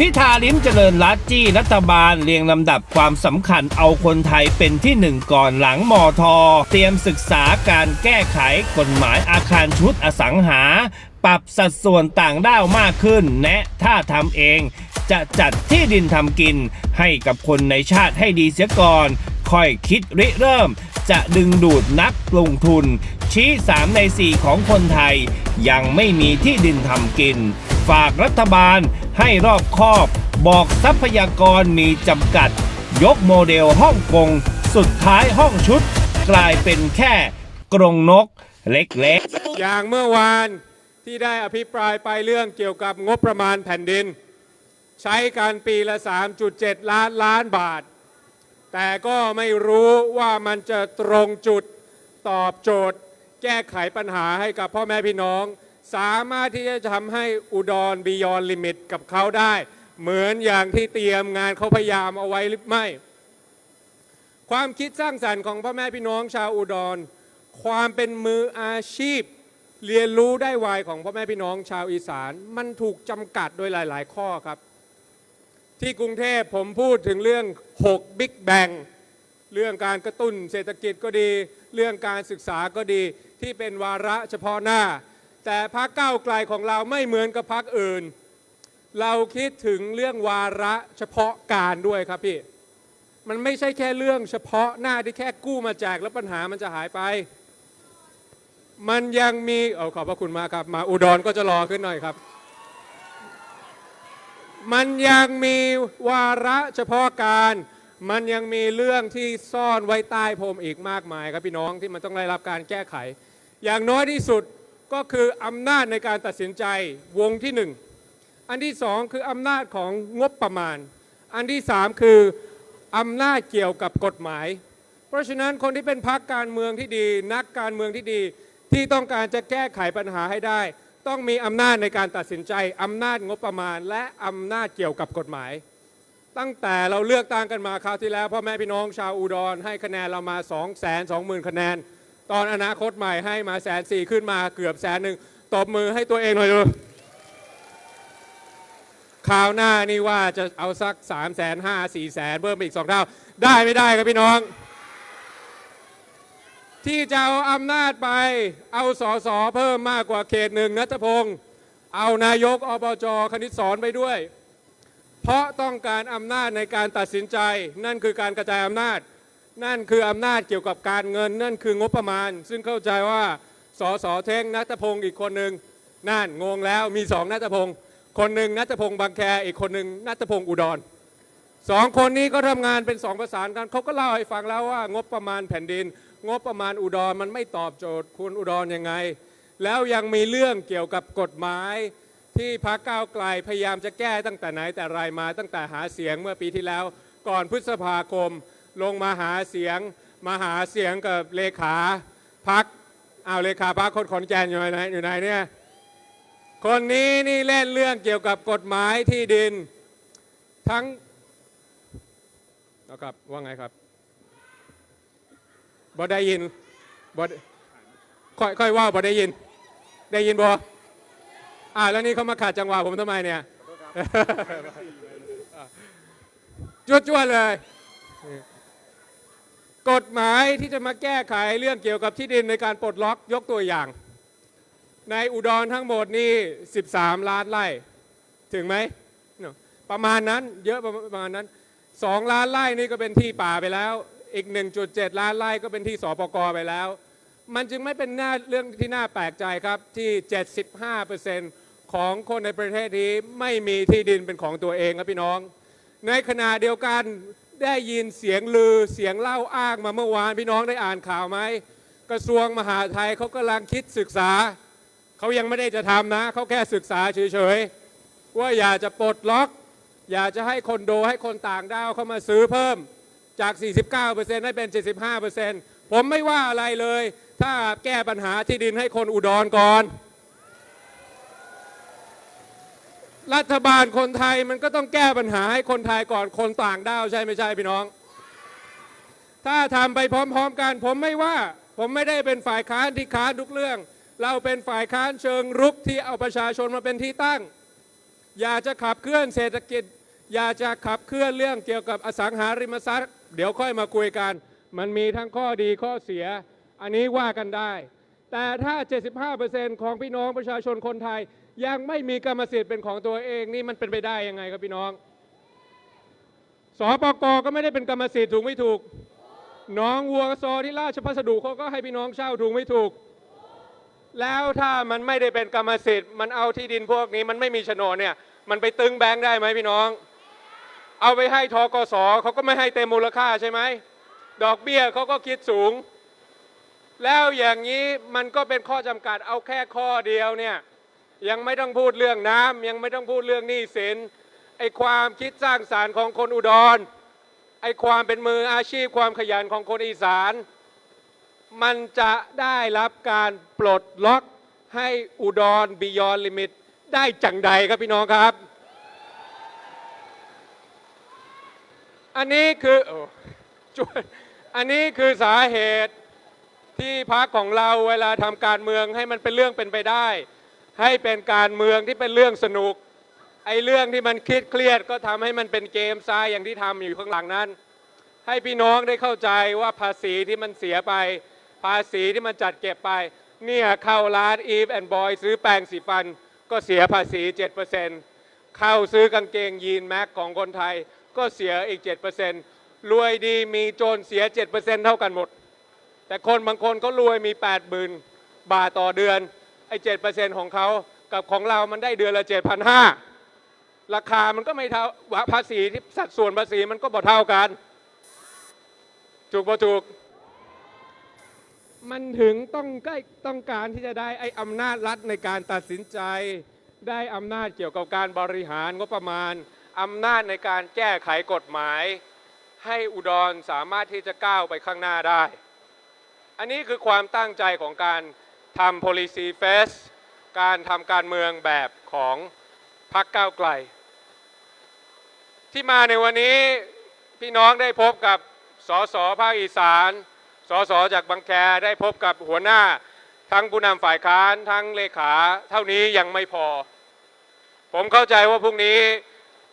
พิธาลิ้มเจริญรัตจี้รัฐบาลเรียงลำดับความสำคัญเอาคนไทยเป็นที่หนึ่งก่อนหลังมอทอเตรียมศึกษาการแก้ไขกฎหมายอาคารชุดอสังหา ปรับสัดส่วนต่างด้าวมากขึ้นแนะถ้าทำเองจะจัดที่ดินทำกิน ให้กับคนในชาติให้ดีเสียก่อน ค่อยคิดริเริ่ม จะดึงดูดนักลงทุน ชี้ 3 ใน 4 ของคนไทย ยังไม่มีที่ดินทำกิน ฝากรัฐบาล ให้รอบคอบบอกทรัพยากรมีจำกัด ยกโมเดลฮ่องกง สุดท้ายห้องชุด กลายเป็นแค่กรงนกเล็กๆ อย่างเมื่อวานที่ได้อภิปรายไปเรื่องเกี่ยวกับงบประมาณแผ่นดิน ใช้การปีละ 3.7 ล้านล้านบาท แต่ก็ไม่รู้ว่ามันจะตรงจุดตอบโจทย์ แก้ไขปัญหาให้กับพ่อแม่พี่น้อง สามารถที่จะทำให้อุดรบียอนลิมิตกับเขาได้ เหมือนอย่างที่เตรียมงานเขาพยายามเอาไว้หรือไม่ ความคิดสร้างสรรค์ของพ่อแม่พี่น้องชาวอุดร ความเป็นมืออาชีพ เรียนรู้ได้ไวของพ่อแม่พี่น้องชาวอีสาน มันถูกจำกัดโดยหลาย ๆ ข้อครับ ที่กรุงเทพผมพูดถึงเรื่อง 6 Big Bang เรื่องการกระตุ้นเศรษฐกิจก็ดี เรื่องการศึกษาก็ดีที่เป็นวาระเฉพาะหน้า แต่พรรคก้าไกลของเราไม่เหมือนกับพรรคอื่น เราคิดถึงเรื่องวาระเฉพาะการด้วยครับพี่ มันไม่ใช่แค่เรื่องเฉพาะหน้าที่แค่กู้มาแจกแล้วปัญหามันจะหายไป มันยังมีเอาขอบพระคุณมากครับ มาอุดรก็จะรอขึ้นหน่อยครับ มันยังมีวาระเฉพาะการ มันยังมีเรื่องที่ซ่อนไว้ใต้พรมอีกมากมายครับพี่น้องที่มันต้องได้รับการแก้ไข อย่างน้อยที่สุด ก็คืออำนาจในการตัดสินใจวงที่หนึ่งอันที่สองคืออำนาจของงบประมาณ อันที่สามคืออำนาจเกี่ยวกับกฎหมาย เพราะฉะนั้นคนที่เป็นพรรคการเมืองที่ดี นักการเมืองที่ดีที่ต้องการจะแก้ไขปัญหาให้ได้ ต้องมีอำนาจในการตัดสินใจอำนาจงบประมาณ และอำนาจเกี่ยวกับกฎหมาย ตั้งแต่เราเลือกตั้งกันมาคราวที่แล้วพ่อแม่พี่น้องชาวอุดรให้คะแนนเรามา 2 2 0 0 0 0คะแนน ตอนอนาคตใหม่ให้มาแสนสี่ขึ้นมาเกือบแสนหนึ่งตบมือให้ตัวเองหน่อยเลยคราวหน้านี่ว่าจะเอาสัก3ามแสนห้าสี่แสนเพิ่มไปอีกสองเท่า ได้ไม่ได้ครับพี่น้อง ที่จะเอาอำนาจไป เอาสอสอเพิ่มมากกว่าเขตหนึ่งนัทพงศ์เอานายกอบจคณิตสอนไปด้วย เพราะต้องการอำนาจในการตัดสินใจนั่นคือการกระจายอำนาจ นั่นคืออำนาจเกี่ยวกับการเงิน นั่นคืองบประมาณ ซึ่งเข้าใจว่าสสเท่งนัทพงศ์อีกคนหนึ่งนั่นงงแล้วมีสองนัทพงศ์คนหนึ่งนัทพงศ์บางแคอีกคนหนึ่งนัทพงศ์อุดรสองคนนี้ก็ทำงานเป็นสองประสานกันเขาก็เล่าให้ฟังแล้วว่างบประมาณแผ่นดิน งบประมาณอุดรมันไม่ตอบโจทย์คุณอุดรยังไง แล้วยังมีเรื่องเกี่ยวกับกฎหมายที่พรรคก้าวไกลพยายามจะแก้ตั้งแต่ไหนแต่ไรมาตั้งแต่หาเสียงเมื่อปีที่แล้ว ก่อนพฤษภาคม ลงมาหาเสียงมาหาเสียงกับเลขาพักอ้าวเลขาพักคนขอนแก่นอยู่ไหนอยู่ไหนเนี่ยคนนี้นี่เล่นเรื่องเกี่ยวกับกฎหมายที่ดินทั้งเอาครับว่าไงครับบ่ได้ยินบ่ได้ค่อยค่อยว่าบ่ได้ยิน ได้ยินบ่อ่าแล้วนี่เขามาขัดจังหวะผมทำไมเนี่ยจวดจวดๆเลย กฎหมายที่จะมาแก้ไขเรื่องเกี่ยวกับที่ดินในการปลดล็อกยกตัวอย่าง ในอุดรทั้งหมดนี่ 13 ล้านไร่ ถึงไหม ประมาณนั้นเยอะประมาณนั้น 2 ล้านไร่นี่ก็เป็นที่ป่าไปแล้ว อีก 1.7 ล้านไร่ก็เป็นที่สปกไปแล้ว มันจึงไม่เป็นหน้าเรื่องที่น่าแปลกใจครับที่ 75%ของคนในประเทศนี้ไม่มีที่ดินเป็นของตัวเองครับพี่น้อง ในขณะเดียวกัน ได้ยินเสียงลือเสียงเล่าอ้างมาเมื่อวานพี่น้องได้อ่านข่าวไหมกระทรวงมหาดไทยเขากำลังคิดศึกษาเขายังไม่ได้จะทำนะเขาแค่ศึกษาเฉยๆว่าอยากจะปลดล็อก อยากจะให้คนโดให้คนต่างด้าวเข้ามาซื้อเพิ่มจาก 49%ให้เป็น 75%ผมไม่ว่าอะไรเลย ถ้าแก้ปัญหาที่ดินให้คนอุดรก่อน รัฐบาลคนไทยมันก็ต้องแก้ปัญหาให้คนไทยก่อนคนต่างด้าวใช่ไม่ใช่พี่น้อง ถ้าทำไปพร้อมๆกัน ผมไม่ว่า ผมไม่ได้เป็นฝ่ายค้านที่ค้านทุกเรื่อง เราเป็นฝ่ายค้านเชิงรุกที่เอาประชาชนมาเป็นที่ตั้ง อยากจะขับเคลื่อนเศรษฐกิจ อยากจะขับเคลื่อนเรื่องเกี่ยวกับอสังหาริมทรัพย์ เดี๋ยวค่อยมาคุยกัน มันมีทั้งข้อดีข้อเสีย อันนี้ว่ากันได้ แต่ถ้า 75%ของพี่น้องประชาชนคนไทย ยังไม่มีกรรมสิทธิ์เป็นของตัวเองนี่มันเป็นไปได้ยังไงครับพี่น้องสปกก็ไม่ได้เป็นกรรมสิทธิ์ถูกไม่ถูกน้องวัวซอที่ราชพัสดุเขาก็ให้พี่น้องเช่าถูกไม่ถูก แล้วถ้ามันไม่ได้เป็นกรรมสิทธิ์มันเอาที่ดินพวกนี้มันไม่มีโฉนดเนี่ยมันไปตึงแบงค์ได้ไหมพี่น้อง เอาไปให้ทกสเขาก็ไม่ให้เต็มมูลค่าใช่ไหมดอกเบี้ยเขาก็คิดสูง แล้วอย่างนี้มันก็เป็นข้อจำกัดเอาแค่ข้อเดียวเนี่ย ยังไม่ต้องพูดเรื่องน้ำยังไม่ต้องพูดเรื่องหนี้สินไอความคิดสร้างสารรค์ของคนอุดร ไอความเป็นมืออาชีพความขยันของคนอีสาน มันจะได้รับการปลดล็อกให้อุดรบิยอนลิมิตได้จังใดครับพี่น้องครับ อันนี้คืออันนี้คือสาเหตุที่พักของเราเวลาทำการเมืองให้มันเป็นเรื่องเป็นไปได้ ให้เป็นการเมืองที่เป็นเรื่องสนุก ไอ้เรื่องที่มันครียดเครียดก็ทำให้มันเป็นเกมทรายอย่างที่ทำอยู่ข้างหลังนั้น ให้พี่น้องได้เข้าใจว่าภาษีที่มันเสียไป ภาษีที่มันจัดเก็บไป เนี่ยเข้าร้าน Eve and Boy ซื้อแปรงสีฟัน ก็เสียภาษี 7%เข้าซื้อกางเกงยีนแม็กของคนไทย ก็เสียอีก 7%รวยดีมีโจรเสีย 7%เท่ากันหมด แต่คนบางคนก็รวยมี 80,000 บาทต่อเดือน ไอ้7%ของเขากับของเรามันได้เดือนละ7,500ราคามันก็ไม่เท่าภาษีที่สัดส่วนภาษีมันก็บ่เท่ากัน ถูกป่ะถูก มันถึงต้องใกล้ต้องการที่จะได้ไอ้อำนาจรัฐในการตัดสินใจ ได้อำนาจเกี่ยวกับการบริหารงบประมาณอำนาจในการแก้ไขกฎหมาย ให้อุดรสามารถที่จะก้าวไปข้างหน้าได้ อันนี้คือความตั้งใจของการ ทำ policy face การทำการเมืองแบบของพรรคก้าวไกล ที่มาในวันนี้พี่น้องได้พบกับสสภาคอีสานสสจากบางแคได้พบกับหัวหน้าทั้งผู้นำฝ่ายค้านทั้งเลขาเท่านี้ยังไม่พอ ผมเข้าใจว่าพรุ่งนี้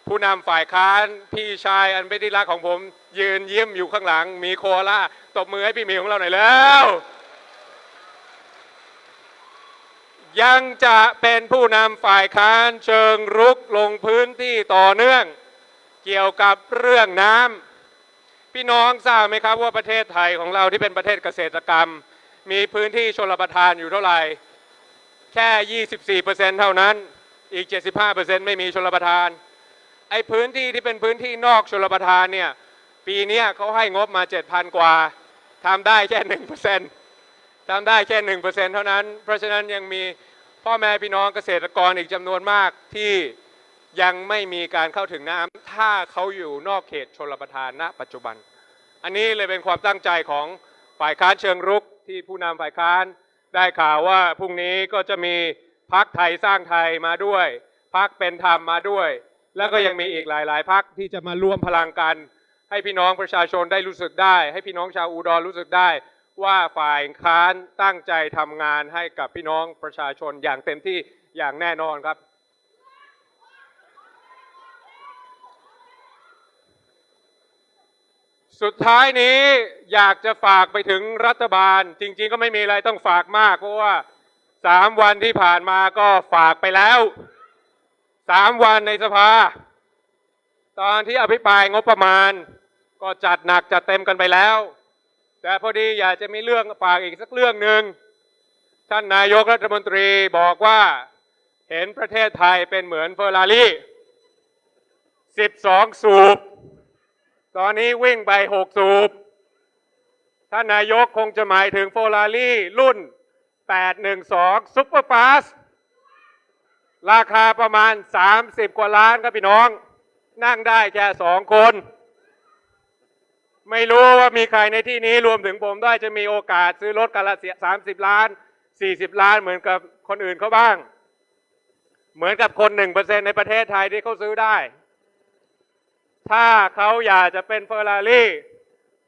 ผู้นำฝ่ายค้านพี่ชายอันเป็นที่รักของผม ยืนเยี่ยมอยู่ข้างหลัง มีโคอาล่าตบมือให้พี่หมีของเราหน่อยแล้ว ยังจะเป็นผู้นำฝ่ายค้านเชิงรุกลงพื้นที่ต่อเนื่อง เกี่ยวกับเรื่องน้ำพี่น้องทราบไหมครับว่าประเทศไทยของเราที่เป็นประเทศเกษตรกรรม มีพื้นที่ชลประทานอยู่เท่าไหร่ แค่ 24%เท่านั้นอีก 75%ไม่มีชลประทาน ไอ้พื้นที่ที่เป็นพื้นที่นอกชลประทานเนี่ยปีนี้เขาให้งบมา 7,000 กว่าทำได้แค่ 1% ทำได้แค่1%เเท่านั้น เพราะฉะนั้นยังมีพ่อแม่พี่น้องเกษตรกรอีกจำนวนมากที่ยังไม่มีการเข้าถึงน้ำถ้าเขาอยู่นอกเขตชลประทานณ ปัจจุบัน อันนี้เลยเป็นความตั้งใจของฝ่ายค้านเชิงรุกที่ผู้นำฝ่ายค้านได้ข่าวว่าพรุ่งนี้ก็จะมีพักไทยสร้างไทยมาด้วยพักเป็นธรรมมาด้วย แล้วก็ยังมีอีกหลาย ๆพักที่จะมาร่วมพลังกัน ให้พี่น้องประชาชนได้รู้สึกได้ ให้พี่น้องชาวอุดรรู้สึกได้ ว่าฝ่ายค้านตั้งใจทำงานให้กับพี่น้องประชาชนอย่างเต็มที่อย่างแน่นอนครับ สุดท้ายนี้อยากจะฝากไปถึงรัฐบาล จริง ๆ ก็ไม่มีอะไรต้องฝากมากเพราะว่าสามวันที่ผ่านมาก็ฝากไปแล้วสามวันในสภา ตอนที่อภิปรายงบประมาณ ก็จัดหนักจัดเต็มกันไปแล้ว แต่พอดีอยากจะมีเรื่องฝากอีกสักเรื่องหนึ่งท่านนายกรัฐมนตรีบอกว่าเห็นประเทศไทยเป็นเหมือนเฟอร์รารี่ 12 สูบ ตอนนี้วิ่งไป 6 สูบ ท่านนายกคงจะหมายถึงโฟลารี่รุ่น 812 ซุปเปอร์ฟาสราคาประมาณ 30 กว่าล้านครับพี่น้อง นั่งได้แค่สองคน ไม่รู้ว่ามีใครในที่นี้รวมถึงผมด้วยจะมีโอกาสซื้อรถกันละเสีย30ล้าน40ล้านเหมือนกับคนอื่นเขาบ้าง เหมือนกับคน1%ในประเทศไทยที่เขาซื้อได้ ถ้าเขาอยากจะเป็นเฟอร์รารี่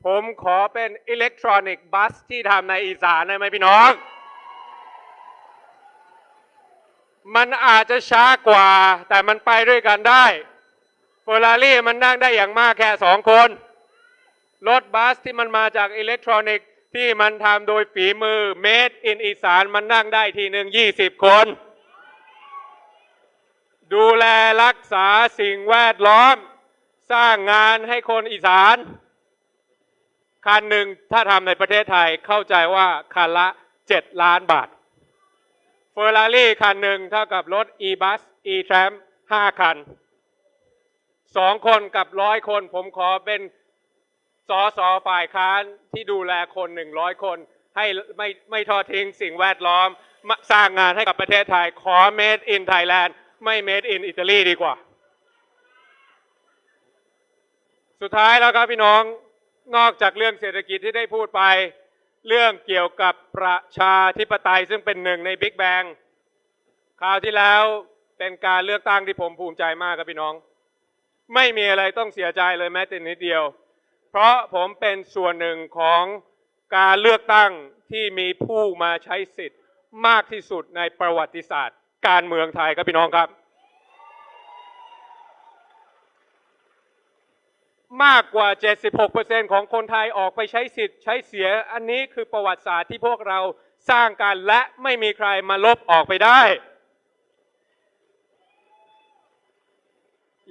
ผมขอเป็นอิเล็กทรอนิกบัสที่ทำในอีสานได้ไหมพี่น้อง มันอาจจะช้ากว่า แต่มันไปด้วยกันได้เฟอร์รารี่มันนั่งได้อย่างมากแค่สองคน รถบัสที่มันมาจากอิเล็กทรอนิกส์ที่มันทำโดยฝีมือ Made in อีสานมันนั่งได้ทีหนึ่ง20คน ดูแลรักษาสิ่งแวดล้อม สร้างงานให้คนอีสานคันหนึ่งถ้าทำในประเทศไทยเข้าใจว่าคันละ7ล้านบาทเฟอร์รารี่คันหนึ่งเท่ากับรถ e-bus e-tram 5คันสองคนกับร้อยคนผมขอเป็น สอสอฝ่ายค้านที่ดูแลคนหนึ่งร้อยคน ให้ไม่ไม่ทอดทิ้งสิ่งแวดล้อม สร้างงานให้กับประเทศไทย ขอ made in Thailand ไม่ made in อิตาลีดีกว่า สุดท้ายแล้วครับพี่น้องนอกจากเรื่องเศรษฐกิจที่ได้พูดไป เรื่องเกี่ยวกับประชาธิปไตยซึ่งเป็นหนึ่งในบิ๊กแบงคราวที่แล้วเป็นการเลือกตั้งที่ผมภูมิใจมากครับพี่น้อง ไม่มีอะไรต้องเสียใจเลยแม้แต่นิดเดียว ราะผมเป็นส่วนหนึ่งของการเลือกตั้งที่มีผู้มาใช้สิทธิ์มากที่สุดในประวัติศาสตร์ การเมืองไทยครับพี่น้องครับ มากกว่า 76%ของคนไทยออกไปใช้สิทธิ์ใช้เสียอันนี้คือประวัติศาสตร์ที่พวกเราสร้างกันและไม่มีใครมาลบออกไปได้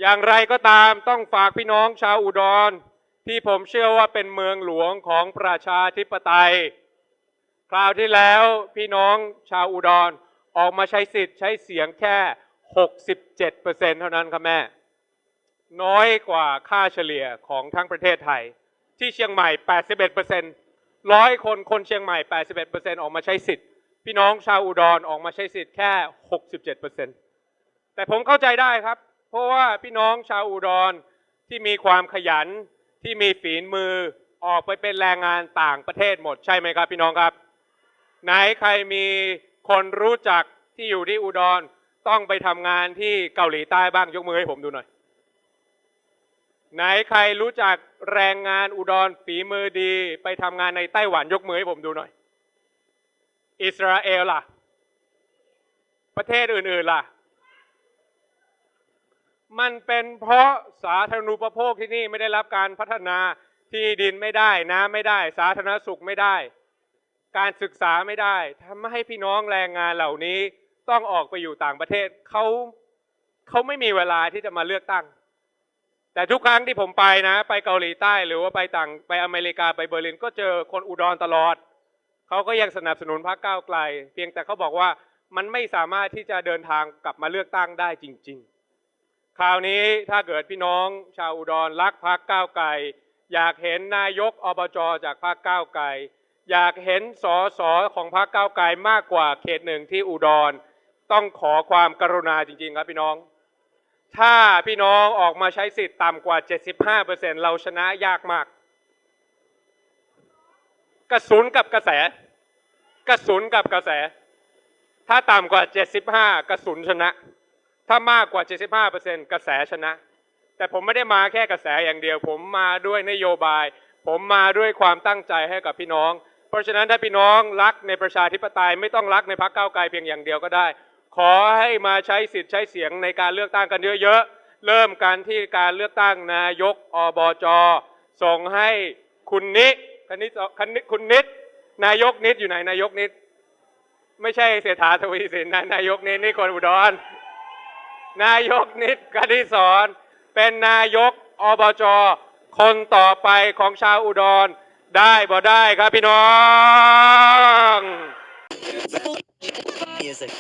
อย่างไรก็ตามต้องฝากพี่น้องชาวอุดร ที่ผมเชื่อว่าเป็นเมืองหลวงของประชาธิปไตย คราวที่แล้วพี่น้องชาวอุดรออกมาใช้สิทธิ์ใช้เสียงแค่ 67%เท่านั้นครับแม่ น้อยกว่าค่าเฉลี่ยของทั้งประเทศไทย ที่เชียงใหม่ 81%ร้อยคนคนเชียงใหม่ 81%ออกมาใช้สิทธิ์ พี่น้องชาวอุดรออกมาใช้สิทธิ์แค่ 67%แต่ผมเข้าใจได้ครับ เพราะว่าพี่น้องชาวอุดรที่มีความขยัน ที่มีฝีมือออกไปเป็นแรงงานต่างประเทศหมดใช่ไหมครับ พี่น้องครับ ไหนใครมีคนรู้จักที่อยู่ที่อุดรต้องไปทำงานที่เกาหลีใต้บ้างยกมือให้ผมดูหน่อย ไหนใครรู้จักแรงงานอุดรฝีมือดี ไปทำงานในไต้หวันยกมือให้ผมดูหน่อย อิสราเอลล่ะ ประเทศอื่นๆล่ะ มันเป็นเพราะสาธารณูปโภคที่นี่ไม่ได้รับการพัฒนาที่ดินไม่ได้น้ำไม่ได้ สาธารณสุขไม่ได้ การศึกษาไม่ได้ทำให้พี่น้องแรงงานเหล่านี้ต้องออกไปอยู่ต่างประเทศเขาเขาไม่มีเวลาที่จะมาเลือกตั้ง แต่ทุกครั้งที่ผมไปนะ ไปเกาหลีใต้หรือว่าไปต่างไปอเมริกาไปเบอร์ลิน ก็เจอคนอุดรตลอดเขาก็ยังสนับสนุนพรรคก้าวไกล เพียงแต่เขาบอกว่ามันไม่สามารถที่จะเดินทางกลับมาเลือกตั้งได้จริง ๆ คราวนี้ถ้าเกิดพี่น้องชาวอุดรรักพรรคก้าวไกลอยากเห็นนายกอบจจากพรรคก้าวไกลอยากเห็นสอสอของพรรคก้าวไกลมากกว่าเขตหนึ่งที่อุดร ต้องขอความกรุณาจริงๆครับพี่น้อง ถ้าพี่น้องออกมาใช้สิทธิ์ต่ำกว่า 75%เราชนะยากมาก กระสุนกับกระแส กระสุนกับกระแส ถ้าต่ำกว่า 75 กระสุนชนะ ถ้ามากกว่า 75%กระแสชนะ แต่ผมไม่ได้มาแค่กระแสอย่างเดียว ผมมาด้วยนโยบาย ผมมาด้วยความตั้งใจให้กับพี่น้อง เพราะฉะนั้นถ้าพี่น้องรักในประชาธิปไตยไม่ต้องรักในพรรคก้าวไกลเพียงอย่างเดียวก็ได้ ขอให้มาใช้สิทธิ์ใช้เสียงในการเลือกตั้งกันเยอะๆ เริ่มกันที่การเลือกตั้งนายกอบจส่งให้คุณนิคณิคณิตคุณนิดนายกนิดอยู่ไหนนายกนิด ไม่ใช่เศรษฐาทวีสินนะนายกนิดนี่คนอุดร นายกนิดกนิสอนเป็นนายกอบจคนต่อไปของชาวอุดร ได้บ่ได้ครับพี่น้อง Music.